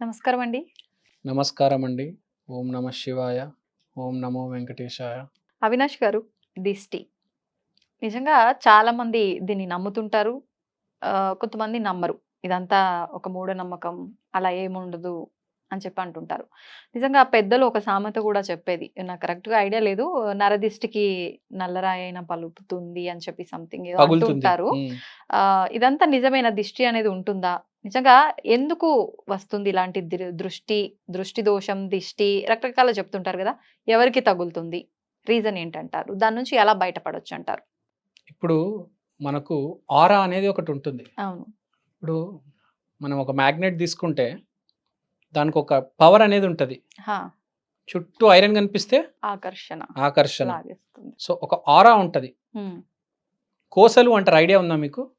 నమస్కారం అండి నమస్కారం అండి ఓం నమ శివాయ. ఓం నమో వెంకటేశాయ. అవినాష్ గారు దిష్టి. నిజంగా చాలా మంది దీన్ని నమ్ముతుంటారు. కొంతమంది నమ్మరు. ఇదంతా ఒక మూఢనమ్మకం. అలా ఏముండదు. అని చెప్పి అంటుంటారు. నిజంగా పెద్దలు ఒక సామెత కూడా చెప్పేది. నాకు కరెక్ట్గా ఐడియా లేదు. నరదిష్టికి నల్లరాయి అయినా పలుకుతుంది అని చెప్పి సంథింగ్ ఏదో అంటుంటారు ఇదంతా నిజమైన? దిష్టి అనేది ఉంటుందా? నిజంగా ఎందుకు వస్తుంది ఇలాంటి దృ- దృష్టి దృష్టి దోషం దిష్టి రకరకాల చెప్తుంటారు కదా? ఎవరికి తగులుతుంది? రీజన్ ఏంటంటారు? దాని నుంచి ఎలా బయటపడొచ్చు అంటారు? ఇప్పుడు మనకు ఆరా అనేది ఒకటి ఉంటుంది. అవును. ఇప్పుడు మనం ఒక మ్యాగ్నెట్ తీసుకుంటే దానికి ఒక పవర్ అనేది ఉంటుంది. చుట్టూ ఐరన్ కనిపిస్తే ఆకర్షణ. ఆకర్షణ. సో ఒక ఆరా ఉంటుంది. కోసలు అంటారు ఐడియా ఉందా మీకు?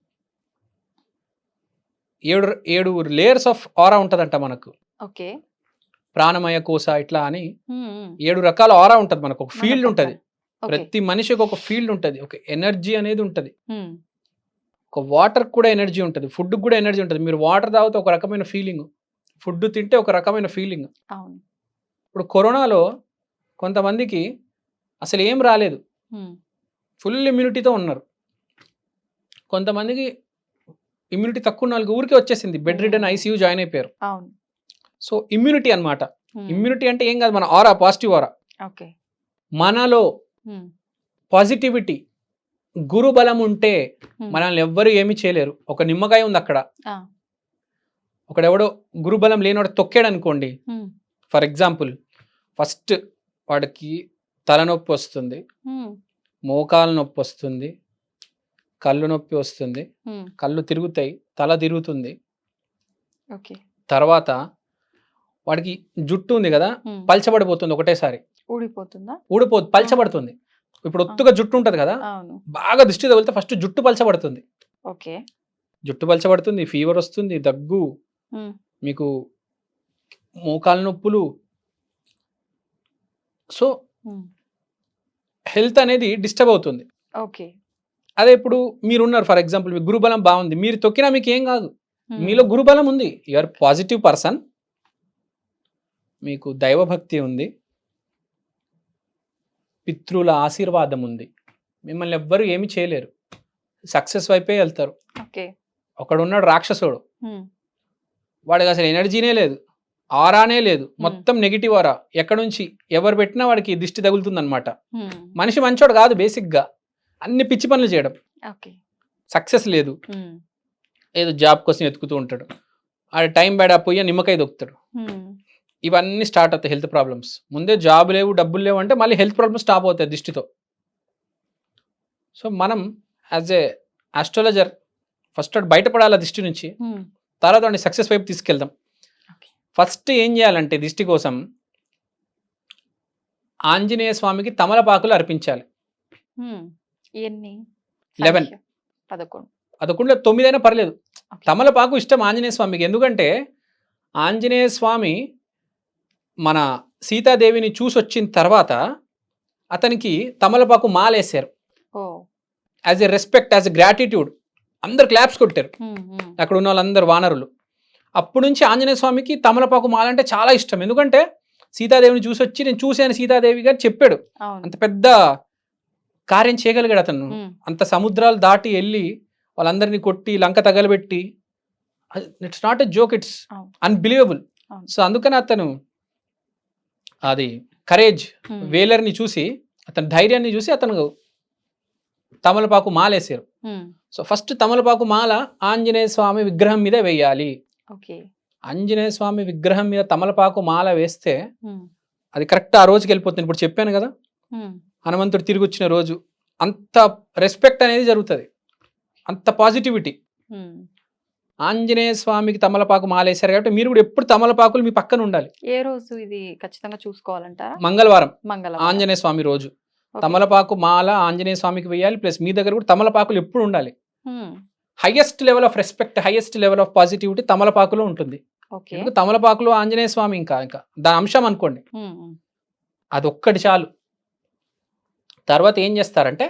ఏడు ఏడు లేయర్స్ ఆఫ్ ఆరా ఉంటుందంట మనకు. ఓకే. ప్రాణమయ కోస ఇట్లా అని. ఏడు రకాల ఆరా ఉంటుంది మనకు. ఒక ఫీల్డ్ ఉంటుంది. ప్రతి మనిషికి ఒక ఫీల్డ్ ఉంటుంది. ఒక ఎనర్జీ అనేది ఉంటుంది. ఒక వాటర్ కూడా ఎనర్జీ ఉంటుంది. ఫుడ్ కూడా ఎనర్జీ ఉంటుంది. మీరు వాటర్ తాగితే ఒక రకమైన ఫీలింగ్ ఫుడ్ తింటే ఒక రకమైన ఫీలింగ్. అవును. ఇప్పుడు కరోనాలో కొంతమందికి అసలు ఏం రాలేదు. ఫుల్ ఇమ్యూనిటీతో ఉన్నారు. కొంతమందికి ఇమ్యూనిటీ తక్కువ వాళ్ళకి ఊరికే వచ్చేసింది. బెడ్ రిటర్న్ ఐసీయూ జాయిన్ అయిపోయారు. సో ఇమ్యూనిటీ అన్నమాట. ఉమ్, ఇమ్యూనిటీ అంటే ఏం కాదు మన ఆరా పాజిటివ్ ఆరా. ఓకే. మనలో పాజిటివిటీ గురు బలం ఉంటే మనల్ని ఎవ్వరు ఏమీ చేయలేరు. ఒక నిమ్మకాయ ఉంది అక్కడ. ఒకడెవడో గురుబలం లేనివాడు తొక్కాడు అనుకోండి ఫర్ ఎగ్జాంపుల్ ఫస్ట్ వాడికి తలనొప్పి వస్తుంది. మోకాలు నొప్పి వస్తుంది. కళ్ళు నొప్పి వస్తుంది. కళ్ళు తిరుగుతాయి. తల తిరుగుతుంది. ఓకే. తర్వాత వాడికి జుట్టు ఉంది కదా పల్చబడిపోతుంది ఒకటేసారి. ఊడిపోతుందా? ఊడిపోదు పల్చబడుతుంది. ఇప్పుడు ఒత్తుగా జుట్టు ఉంటుంది కదా బాగా దృష్టి తగిలితే ఫస్ట్ జుట్టు పల్చబడుతుంది. ఓకే. జుట్టు పల్చబడుతుంది ఫీవర్ వస్తుంది దగ్గు మీకు మోకాలు నొప్పులు. సో హెల్త్ అనేది డిస్టర్బ్ అవుతుంది. ఓకే. అదే ఇప్పుడు మీరున్నారు ఫర్ ఎగ్జాంపుల్ మీ గురుబలం బాగుంది మీరు తొక్కినా మీకు ఏం కాదు. మీలో గురుబలం ఉంది. You are positive person. మీకు దైవభక్తి ఉంది. పితృల ఆశీర్వాదం ఉంది. మిమ్మల్ని ఎవ్వరు ఏమి చేయలేరు. సక్సెస్ వైపే వెళ్తారు. ఓకే. ఒకడు ఉన్నాడు రాక్షసుడు వాడికి అసలు ఎనర్జీనే లేదు. ఆరానే లేదు. మొత్తం నెగిటివ్ ఆరా. ఎక్కడి నుంచి ఎవరు పెట్టినా వాడికి దిష్టి తగులుతుంది అనమాట ఉమ్, మనిషి మంచోడు కాదు బేసిక్గా. అన్ని పిచ్చి పనులు చేయడం. ఓకే. సక్సెస్ లేదు. ఏదో జాబ్ కోసం ఎత్తుకుతూ ఉంటాడు. ఆడ టైం బేడా పోయి నిమ్మకాయ దొక్కుతాడు. ఇవన్నీ స్టార్ట్ అవుతాయి హెల్త్ ప్రాబ్లమ్స్. ముందే జాబ్ లేవు డబ్బులు లేవు అంటే మళ్ళీ హెల్త్ ప్రాబ్లమ్స్ స్టాప్ అవుతాయి దిష్టితో. సో మనం యాజ్ ఏ ఆస్ట్రాలజర్ ఫస్ట్ బయటపడాలి ఆ దిష్టి నుంచి. తర్వాత వాడిని సక్సెస్ వైపు తీసుకెళ్దాం. ఫస్ట్ ఏం చేయాలంటే దిష్టి కోసం ఆంజనేయ స్వామికి తమలపాకులు అర్పించాలి ఉమ్. ఎన్ని 11. సంఖ్య? పదకొండు తొమ్మిదైనా పర్లేదు. తమలపాకు ఇష్టం ఆంజనేయ స్వామికి ఎందుకంటే ఆంజనేయ స్వామి మన సీతాదేవిని చూసి వచ్చిన తర్వాత అతనికి తమలపాకు మాలేశారు as a respect as a gratitude అందరు క్లాప్స్ కొట్టారు. అక్కడ ఉన్న వాళ్ళందరు వానరులు. అప్పటి నుంచి ఆంజనేయ స్వామికి తమలపాకు మాల అంటే చాలా ఇష్టం. ఎందుకంటే సీతాదేవిని చూసి వచ్చి నేను చూశాను సీతాదేవి గారు చెప్పాడు. అంత పెద్ద కార్యం చేయగలిగాడు అతను. అంత సముద్రాలు దాటి వెళ్ళి వాళ్ళందరినీ కొట్టి Lanka తగలబెట్టి it's not a joke it's. Unbelievable. So అందుకని అతను అది కరేజ్ వేలర్ని చూసి అతని ధైర్యాన్ని చూసి అతను తమలపాకు మాలేసారు ఉమ్, సో ఫస్ట్ తమలపాకు మాల ఆంజనేయ స్వామి విగ్రహం మీద వేయాలి. ఓకే. ఆంజనేయ స్వామి విగ్రహం మీద తమలపాకు మాల వేస్తే అది కరెక్ట్ ఆ రోజుకి వెళ్ళిపోతుంది. ఇప్పుడు చెప్పాను కదా. హనుమంతుడు తిరిగి వచ్చిన రోజు అంత రెస్పెక్ట్ అనేది జరుగుతుంది. అంత పాజిటివిటీ. ఆంజనేయ స్వామికి తమలపాకు మాలేశారు కాబట్టి మీరు కూడా ఎప్పుడు తమలపాకులు మీ పక్కన ఉండాలి. ఏ రోజు ఇది ఖచ్చితంగా చూసుకోవాలంటారా? మంగళవారం. మంగళవారం. ఆంజనేయ స్వామి రోజు. తమలపాకు మాల ఆంజనేయ స్వామికి వేయాలి ప్లస్ మీ దగ్గర కూడా తమలపాకులు ఎప్పుడు ఉండాలి. Highest level of respect highest level of positivity తమలపాకులో ఉంటుంది. ఎందుకు? తమలపాకులో ఆంజనేయ స్వామి ఇంకా ఇంకా దాని అంశం అనుకోండి. అది ఒక్కటి చాలు. తర్వాత ఏం చేస్తారంటే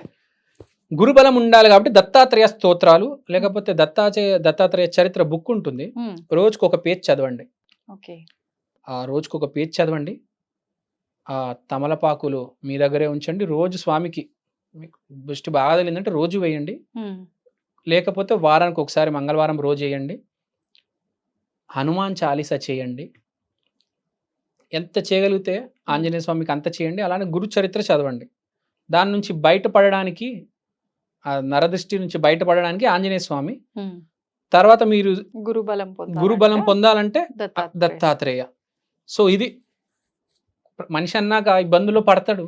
గురుబలం ఉండాలి కాబట్టి దత్తాత్రేయ స్తోత్రాలు లేకపోతే దత్తాత్రేయ దత్తాత్రేయ చరిత్ర బుక్ ఉంటుంది. రోజుకు ఒక పేజ్ చదవండి. ఆ రోజుకు ఒక పేజ్ చదవండి. ఆ తమలపాకులు మీ దగ్గరే ఉంచండి. రోజు స్వామికి మీకు దృష్టి బాగా తగిలిందంటే రోజు వేయండి. లేకపోతే వారానికి ఒకసారి మంగళవారం రోజు వేయండి. హనుమాన్ చాలీసా చేయండి. ఎంత చేయగలిగితే ఆంజనేయ స్వామికి అంత చేయండి. అలానే గురు చరిత్ర చదవండి. దాని నుంచి బయటపడడానికి ఆ నరదృష్టి నుంచి బయటపడడానికి ఆంజనేయ స్వామి. తర్వాత మీరు గురుబలం గురుబలం పొందాలంటే. దత్తాత్రేయ. సో ఇది మనిషి అన్నాక ఇబ్బందులు పడతాడు.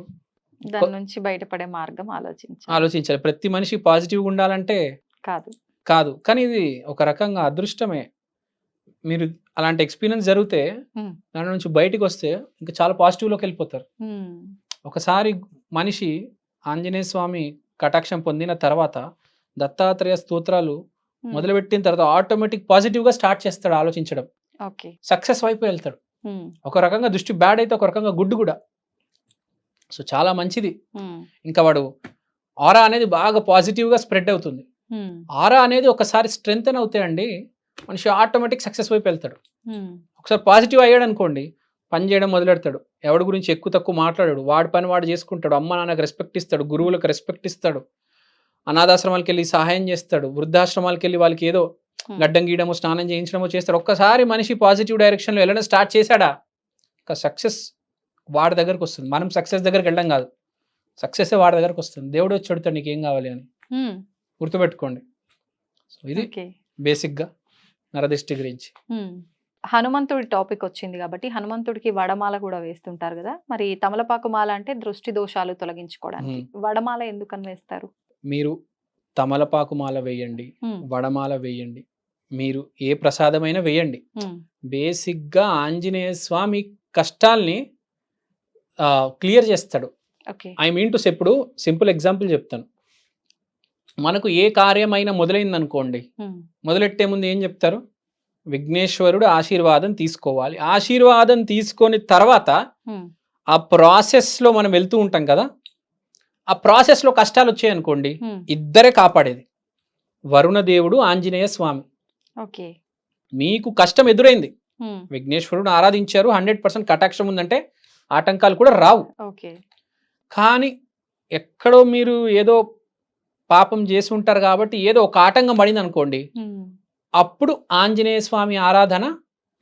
దాని నుంచి బయటపడే మార్గం ఆలోచించాలి. ఆలోచించాలి. ప్రతి మనిషి పాజిటివ్గా ఉండాలంటే కాదు. కాదు. కానీ ఇది ఒక రకంగా అదృష్టమే. మీరు అలాంటి ఎక్స్పీరియన్స్ జరిగితే. దాని నుంచి బయటికి వస్తే ఇంకా చాలా పాజిటివ్లోకి వెళ్ళిపోతారు. ఉమ్, ఒకసారి మనిషి ఆంజనేయ స్వామి కటాక్షం పొందిన తర్వాత దత్తాత్రేయ స్తోత్రాలు మొదలుపెట్టిన తర్వాత ఆటోమేటిక్ పాజిటివ్గా స్టార్ట్ చేస్తాడు ఆలోచించడం. సక్సెస్ వైపు వెళ్తాడు. ఒక రకంగా దృష్టి బ్యాడ్ అయితే ఒక రకంగా గుడ్ కూడా. సో చాలా మంచిది. ఇంకా వాడు ఆరా అనేది బాగా పాజిటివ్గా స్ప్రెడ్ అవుతుంది. ఆరా అనేది ఒకసారి స్ట్రెంగ్త్ అవుతాయండి మనిషి ఆటోమేటిక్ సక్సెస్ వైపు వెళ్తాడు. ఒకసారి పాజిటివ్ అయ్యాడు అనుకోండి పని చేయడం మొదలెడతాడు. ఎవడి గురించి ఎక్కువ తక్కువ మాట్లాడాడు వాడి పని వాడు చేసుకుంటాడు అమ్మ నాన్నకు రెస్పెక్ట్ ఇస్తాడు గురువులకు రెస్పెక్ట్ ఇస్తాడు అనాథాశ్రమాలకు వెళ్ళి సహాయం చేస్తాడు వృద్ధాశ్రమాలకు వెళ్ళి వాళ్ళకి ఏదో గడ్డం గీయడము స్నానం చేయించడము చేస్తాడు. ఒక్కసారి మనిషి పాజిటివ్ డైరెక్షన్లో వెళ్ళడం స్టార్ట్ చేశాడా? ఇంకా సక్సెస్ వాడి దగ్గరకు వస్తుంది. మనం సక్సెస్ దగ్గరికి వెళ్ళడం కాదు. సక్సెస్ వాడి దగ్గరకు వస్తుంది. దేవుడు వచ్చి అడుగుతాడు నీకు ఏం కావాలి? అని. ఉమ్, గుర్తుపెట్టుకోండి. సో ఇది బేసిక్గా నరదిష్టి గురించి. ఉమ్. హనుమంతుడి టాపిక్ వచ్చింది కాబట్టి హనుమంతుడికి వడమాల కూడా వేస్తుంటారు కదా? మరి తమలపాకు మాల అంటే దృష్టి దోషాలు తొలగించుకోవడానికి. వడమాల ఎందుకని వేస్తారు? మీరు తమలపాకు మాల వేయండి. వడమాల వేయండి. మీరు ఏ ప్రసాదమైనా వేయండి. బేసిక్గా ఆంజనేయ స్వామి కష్టాల్ని క్లియర్ చేస్తాడు. ఐ మీన్ టు ఇప్పుడు సింపుల్ ఎగ్జాంపుల్ చెప్తాను. మనకు ఏ కార్యమైనా మొదలైంది అనుకోండి ఉమ్, మొదలెట్టే ముందు ఏం చెప్తారు? విఘ్నేశ్వరుడు ఆశీర్వాదం తీసుకోవాలి. ఆశీర్వాదం తీసుకొని తర్వాత ఆ ప్రాసెస్లో మనం వెళ్తూ ఉంటాం కదా? ఆ ప్రాసెస్లో కష్టాలు వచ్చాయనుకోండి. ఇద్దరే కాపాడేది. వరుణ దేవుడు ఆంజనేయ స్వామి. ఓకే. మీకు కష్టం ఎదురైంది. విఘ్నేశ్వరుడు ఆరాధించారు. హండ్రెడ్ పర్సెంట్ కటాక్షం ఉందంటే ఆటంకాలు కూడా రావు. ఓకే. కానీ ఎక్కడో మీరు ఏదో పాపం చేసి ఉంటారు కాబట్టి ఏదో ఒక ఆటంకం పడింది అనుకోండి. అప్పుడు ఆంజనేయ స్వామి ఆరాధన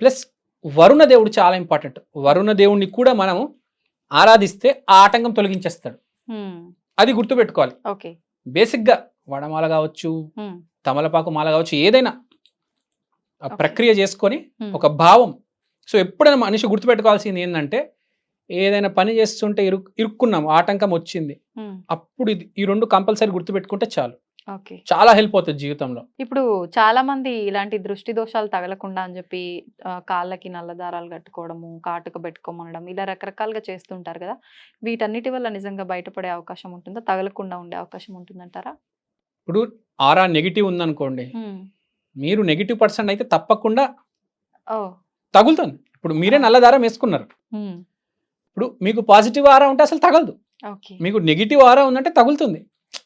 ప్లస్ వరుణ దేవుడు చాలా ఇంపార్టెంట్. వరుణ దేవుడిని కూడా మనం ఆరాధిస్తే ఆ ఆటంకం తొలగించేస్తాడు. అది గుర్తుపెట్టుకోవాలి. బేసిక్గా వడమాల కావచ్చు తమలపాకు మాల కావచ్చు ఏదైనా ఆ. ప్రక్రియ చేసుకొని ఒక భావం. సో ఎప్పుడైనా మనిషి గుర్తుపెట్టుకోవాల్సింది ఏంటంటే ఏదైనా పని చేస్తుంటే ఇరు ఇరుక్కున్నాం ఆటంకం వచ్చింది. అప్పుడు ఇది ఈ రెండు కంపల్సరీ గుర్తుపెట్టుకుంటే చాలు. ఓకే. చాలా హెల్ప్ అవుతుంది జీవితంలో. ఇప్పుడు చాలా మంది ఇలాంటి దృష్టి దోషాలు తగలకుండా అని చెప్పి కాళ్ళకి నల్ల దారాలు కట్టుకోవడము కాటుక పెట్టుకోమనడం ఇలా రకరకాలుగా చేస్తుంటారు కదా. వీటన్నిటి వల్ల నిజంగా బయటపడే అవకాశం ఉంటుందా? తగలకుండా ఉండే అవకాశం ఉంటుందంటారా? ఇప్పుడు ఆరా నెగిటివ్ ఉందనుకోండి. మీరు నెగిటివ్ పర్సన్ అయితే తప్పకుండా తగులుతుంది. ఇప్పుడు మీరే నల్ల దారం వేసుకున్నారు. ఇప్పుడు మీకు పాజిటివ్ ఆరా ఉంటే అసలు తగలదు. మీకు నెగిటివ్ ఆరా ఉందంటే తగులుతుంది.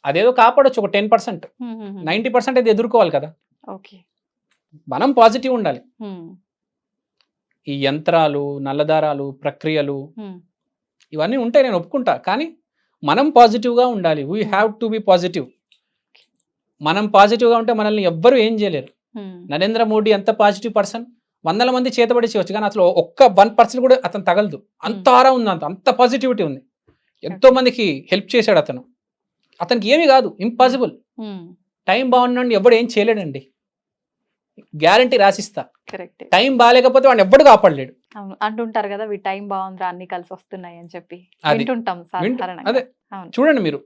అదేదో కాపాడొచ్చు ఒక ten percent um, um, um, ninety percent అయితే ఎదుర్కోవాలి కదా. ఓకే. మనం పాజిటివ్ ఉండాలి. ఈ యంత్రాలు నల్లదారాలు ప్రక్రియలు ఇవన్నీ ఉంటాయి నేను ఒప్పుకుంటా. కానీ మనం పాజిటివ్గా ఉండాలి. We have to be positive మనం పాజిటివ్గా ఉంటే మనల్ని ఎవ్వరూ ఏం చేయలేరు. నరేంద్ర మోడీ ఎంత పాజిటివ్ పర్సన్ వందల మంది చేతబడి చేయవచ్చు కానీ అసలు ఒక్క వన్ పర్సెంట్ కూడా అతను తగలదు. అంత ఆరా ఉంది అంత అంత పాజిటివిటీ ఉంది. ఎంతో మందికి హెల్ప్ చేశాడు అతను. అతనికి ఏమీ కాదు ఇంపాసిబుల్ టైం బాగున్నాడు ఎవడు ఏం చేయలేడండి. గ్యారంటీ రాసిస్తా. కరెక్ట్ టైం బాగాలేకపోతే వాడిని ఎవ్వడు కాపాడలేడు. అంటుంటారు కదా వీ టైం బాగుందిరా అన్ని కలిసి వస్తున్నాయి అని చెప్పి. అది. వింటుంటాం వింటు- సాధారణంగా. అదే. అవును. చూడండి మీరు.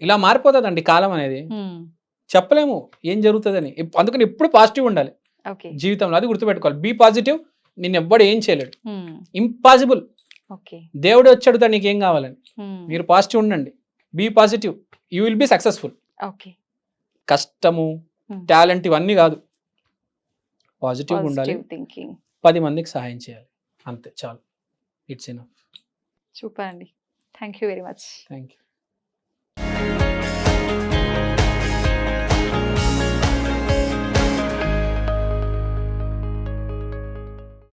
ఇలా మారిపోతుందండి కాలం అనేది. ఉమ్, చెప్పలేము ఏం జరుగుతుందని. అందుకని ఎప్పుడు పాజిటివ్ ఉండాలి. జీవితంలో అది గుర్తుపెట్టుకోవాలి. బీ పాజిటివ్ నిన్ను ఎవ్వడు ఏం చేయలేడు. ఇంపాసిబుల్ దేవుడు వచ్చాడుతా నీకు ఏం కావాలని మీరు పాజిటివ్ ఉండండి. Be positive. You will be successful. Okay. కష్టము. టాలెంట్ ఇవన్నీ కాదు. పాజిటివ్ ఉండాలి. పది మందికి సహాయం చేయాలి. అంతే చాలు. It's enough. సూపర్ అండి. Thank you very much. Thank you.